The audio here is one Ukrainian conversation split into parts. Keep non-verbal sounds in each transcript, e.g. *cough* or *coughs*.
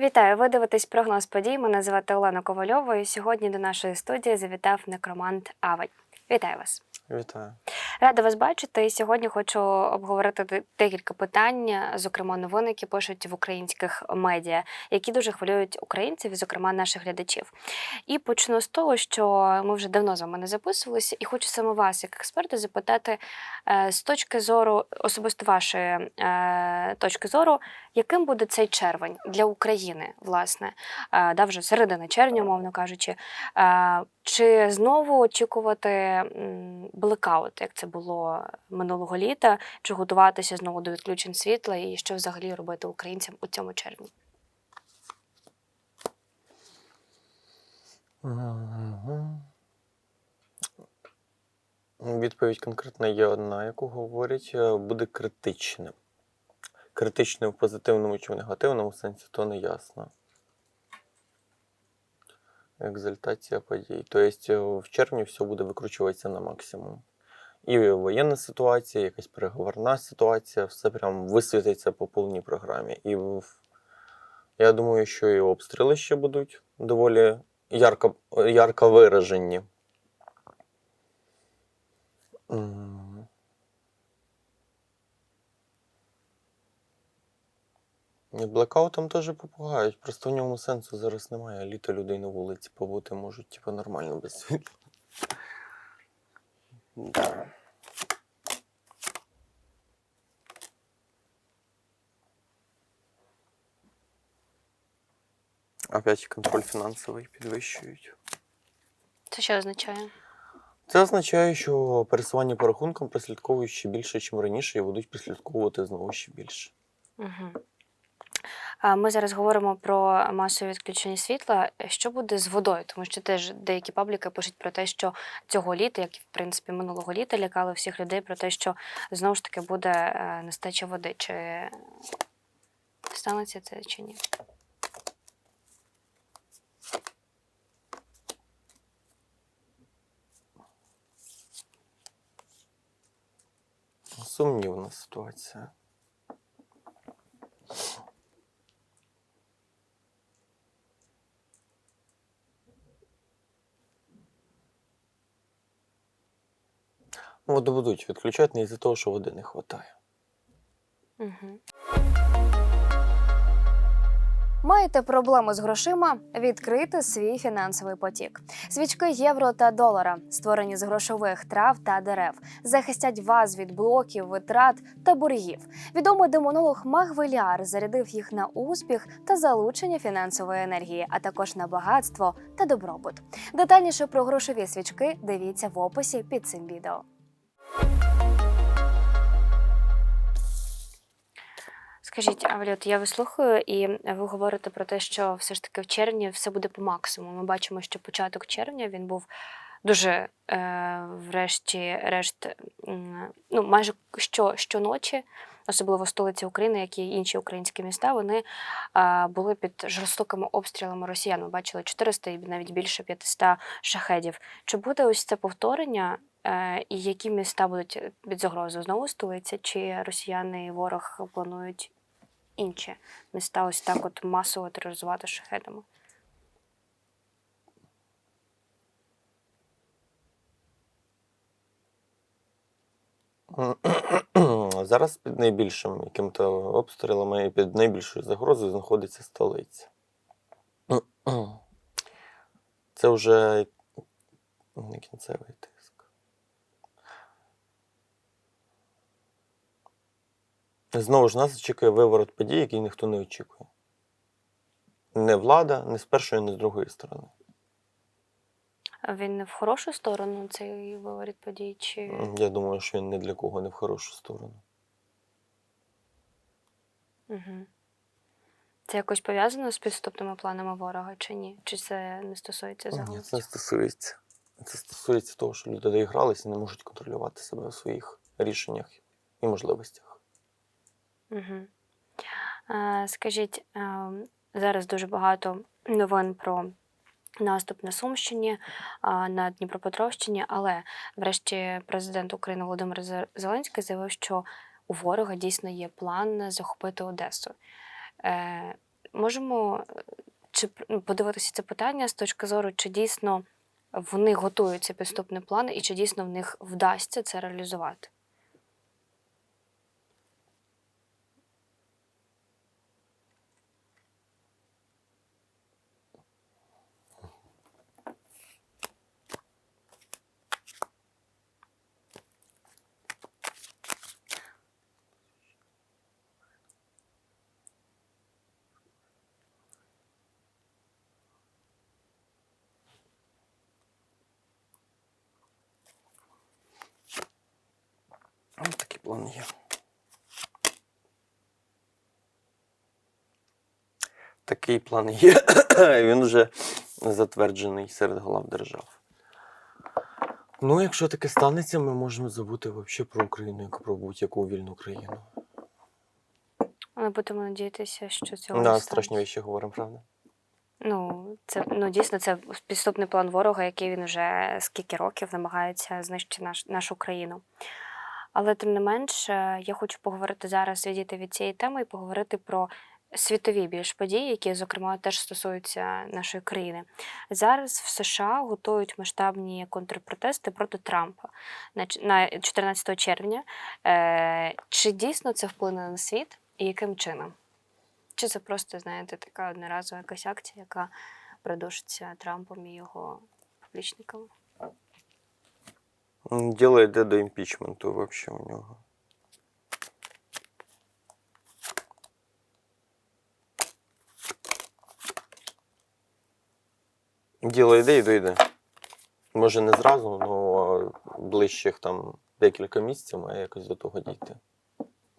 Вітаю! Ви дивитесь прогноз подій. Мене звати Олена Ковальова. І сьогодні до нашої студії завітав некромант Авень. Вітаю вас! Вітаю. Рада вас бачити. І сьогодні хочу обговорити декілька питань, зокрема новини, які пишуть в українських медіа, які дуже хвилюють українців, і, зокрема наших глядачів. І почну з того, що ми вже давно з вами не записувалися, і хочу саме вас, як експерта, запитати е, з точки зору, особисто вашої е, точки зору, яким буде цей червень для України, власне, е, да, вже середина червня, умовно кажучи. Чи знову очікувати блекаут, як це було минулого літа, чи готуватися знову до відключень світла, і що взагалі робити українцям у цьому червні? Відповідь конкретна є одна, яку говорять, е, буде критичним. Критичним в позитивному чи в негативному сенсі, то не ясно. Екзальтація подій. Тобто в червні все буде викручуватися на максимум. І воєнна ситуація, якась переговорна ситуація, все прям висвітиться по повній програмі. І я думаю, що і обстріли ще будуть доволі ярко, ярко виражені. М. І Блекаутом теж попугають, просто в ньому сенсу зараз немає. Літо людей на вулиці побути можуть, типу, нормально без світла. Да. Опять контроль фінансовий підвищують. Це що означає? Це означає, що пересування по рахункам прослідковують ще більше, ніж раніше, і будуть прослідковувати знову ще більше. Угу. Ми зараз говоримо про масові відключення світла. Що буде з водою? Тому що теж деякі пабліки пишуть про те, що цього літа, як і в принципі минулого літа, лякали всіх людей про те, що знову ж таки буде е, нестача води. Чи станеться це чи ні? Сумнівна ситуація. Ну, Воду будуть відключати не із-за того, що води не вистачає. Угу. Маєте проблеми з грошима? Відкрити свій фінансовий потік. Свічки євро та долара, створені з грошових трав та дерев, захистять вас від блоків, витрат та боргів. Відомий демонолог Маг Веліар зарядив їх на успіх та залучення фінансової енергії, а також на багатство та добробут. Детальніше про грошові свічки дивіться в описі під цим відео. Скажіть, Авліот, я вислухаю, і ви говорите про те, що все ж таки в червні все буде по максимуму. Ми бачимо, що початок червня він був дуже, е, врешті-решт, ну, майже що, щоночі, особливо столиці України, як і інші українські міста, вони е, були під жорстокими обстрілами росіян. Ми бачили 400 і навіть більше 500 шахедів. Чи буде ось це повторення? Е, і які міста будуть під загрозою? Знову столиця, чи росіяни і ворог планують інші міста ось так от масово тероризувати шахедами? Зараз під найбільшим яким-то обстрілами і під найбільшою загрозою знаходиться столиця. Це вже не кінцевий Знову ж нас очікує виворот подій, який ніхто не очікує. Не влада, не з першої, не з другої сторони. А Він не в хорошу сторону цей виворіт подій, чи Я думаю, що він ні для кого не в хорошу сторону. угу. це якось пов'язано з підступними планами ворога, чи ні? Чи це не стосується Ні, загалом? це не стосується. Це стосується того, що люди доігралися і не можуть контролювати себе у своїх рішеннях і можливостях. Угу. Скажіть, зараз дуже багато новин про наступ на Сумщині, на Дніпропетровщині, але врешті президент України Володимир Зеленський заявив, що у ворога дійсно є план захопити Одесу. Е, можемо е, чи ну, подивитися це питання з точки зору, чи дійсно вони готують цей підступний план, і чи дійсно в них вдасться це реалізувати? Ось такий план є. Такий план є. *coughs* Він вже затверджений серед глав держав. Ну, якщо таке станеться, ми можемо забути взагалі про Україну як про будь-яку вільну країну. Але будемо надіятися, що цього Да, не страшні речі говоримо, правда? Ну, це ну дійсно це підступний план ворога, який він вже скільки років намагається знищити наш, нашу країну. Але тим не менш, я хочу поговорити зараз, відійти від цієї теми і поговорити про світові більш події, які, зокрема, теж стосуються нашої країни. Зараз в США готують масштабні контрпротести проти Трампа на 14 червня. Е, Чи дійсно це вплине на світ і яким чином? Чи це просто, знаєте, така одноразова якась акція, яка продовжиться Трампом і його поплічниками? Діло йде до імпічменту взагалі у нього. Діло йде і дойде. Може не зразу, але ближчих там декілька місяців має якось до того дійти.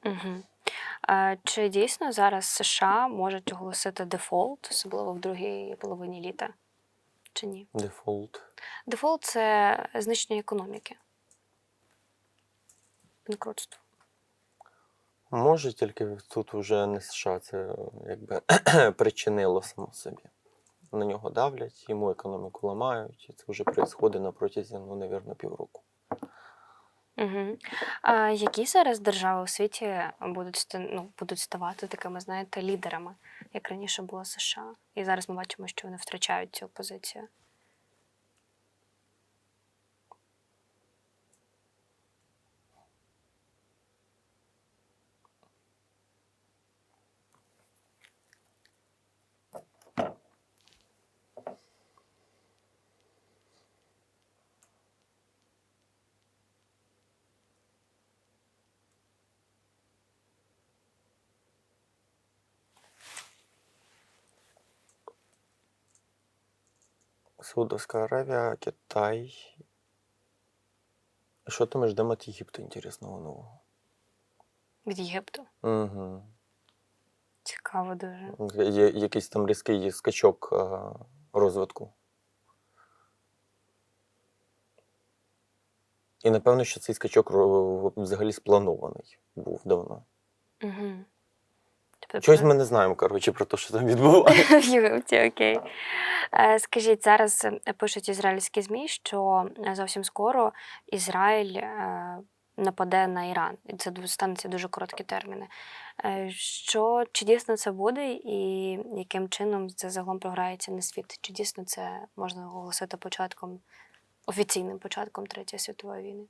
Угу. А, чи дійсно зараз США можуть оголосити дефолт, особливо в другій половині літа? Чи ні? Дефолт. Дефолт це знищення економіки. Банкрутство. Може, тільки тут вже не США, це якби *clears throat* причинило само собі. На нього давлять, йому економіку ламають, і це вже відбувається на протязі, ну, навірно, півроку. Угу. А які зараз держави у світі будуть, ну, будуть ставати такими, знаєте, лідерами, як раніше було США? І зараз ми бачимо, що вони втрачають цю позицію. Саудовська Аравія, Китай. Що там ми ждемо від Єгипту інтересного нового? Від Єгипту. Угу. Цікаво дуже. Є якийсь там різкий скачок розвитку. І напевно, що цей скачок взагалі спланований був давно. Угу. Тобто, Чогось ми не знаємо, коротше, про те, що там відбувається. *laughs* в Єгипті, окей. Е, Скажіть, зараз е, пишуть ізраїльські ЗМІ, що е, зовсім скоро Ізраїль нападе на Іран. І це станеться дуже короткі терміни. Що чи дійсно це буде, і яким чином це загалом програється на світ? Чи дійсно це можна оголосити початком офіційним початком Третьої світової війни?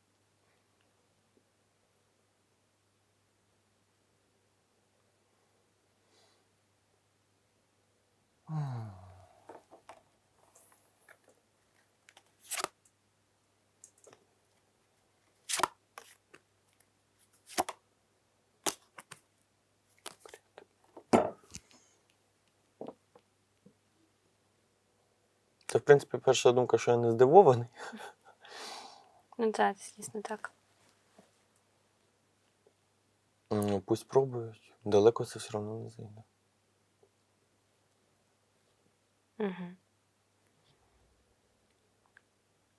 Це, в принципі, перша думка, що я не здивований. Ну так, це дійсно так. Ну, пусть пробують. Далеко це все одно не зайде. Угу.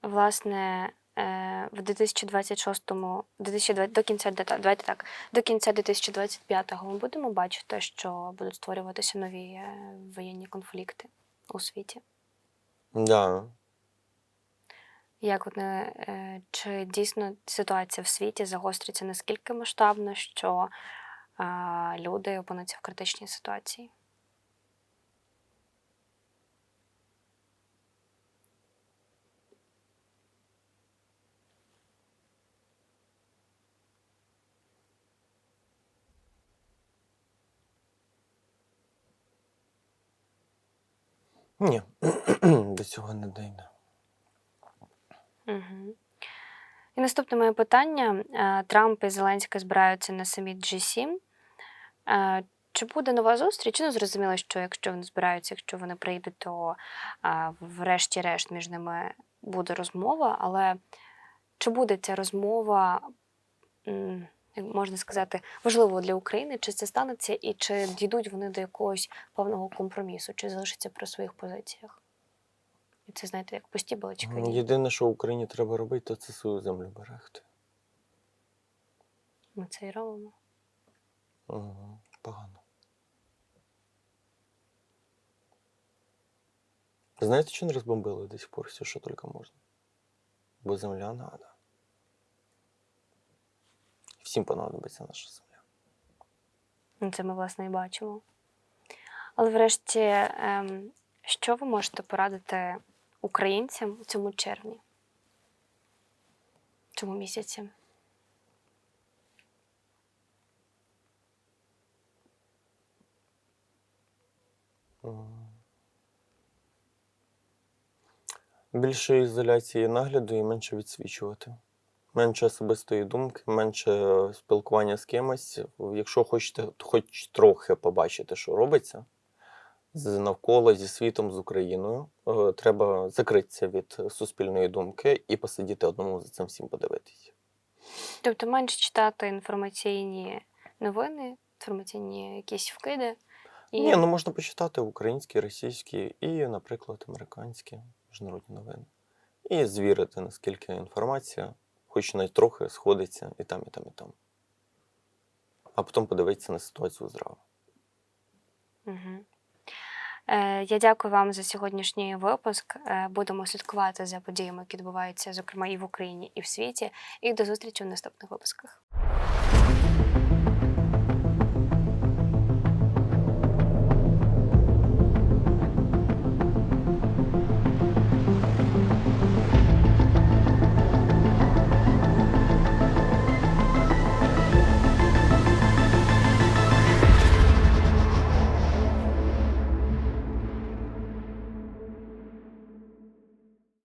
Власне, е, в 2026-му, 2020, до кінця давайте так, до кінця 2025-го ми будемо бачити, що будуть створюватися нові е, воєнні конфлікти у світі. Да. Як от е, е, чи дійсно ситуація в світі загостриться наскільки масштабно, що люди опинуться в критичній ситуації? Ні до цього не дійде. Угу. І наступне моє питання: Е, Трамп і Зеленський збираються на саміт G7. Е, Чи буде нова зустріч? Ну, зрозуміло, що якщо вони збираються, якщо вони прийдуть, то врешті-решт між ними буде розмова. Але чи буде ця розмова, можна сказати, важливою для України? Чи це станеться, і чи дійдуть вони до якогось певного компромісу, чи залишаться при своїх позиціях? І це, знаєте, як пусті балачки. Єдине, що Україні треба робити, то це свою землю берегти. Ми це і робимо. Угу. Погано. Знаєте, що не розбомбили до сих пор все, що тільки можна? Бо земля надо. Всім понадобиться наша земля. Ну, Це ми, власне, і бачимо. Але врешті, ем, що ви можете порадити українцям у цьому червні? Цьому місяці? Більше ізоляції нагляду і менше відсвічувати. Менше особистої думки, менше спілкування з кимось. Якщо хочете хоч трохи побачити, що робиться з навколо, зі світом, з Україною, е, треба закритися від суспільної думки і посидіти одному за цим всім подивитися. Тобто менше читати інформаційні новини, інформаційні якісь вкиди. І... Ні, ну можна почитати українські, російські і, наприклад, американські міжнародні новини. І звірити, наскільки інформація, хоч навіть трохи, сходиться і там, і там, і там. А потім подивитися на ситуацію зразу. Угу. Е, я дякую вам за сьогоднішній випуск. Е, будемо слідкувати за подіями, які відбуваються, зокрема, і в Україні, і в світі. І до зустрічі в наступних випусках.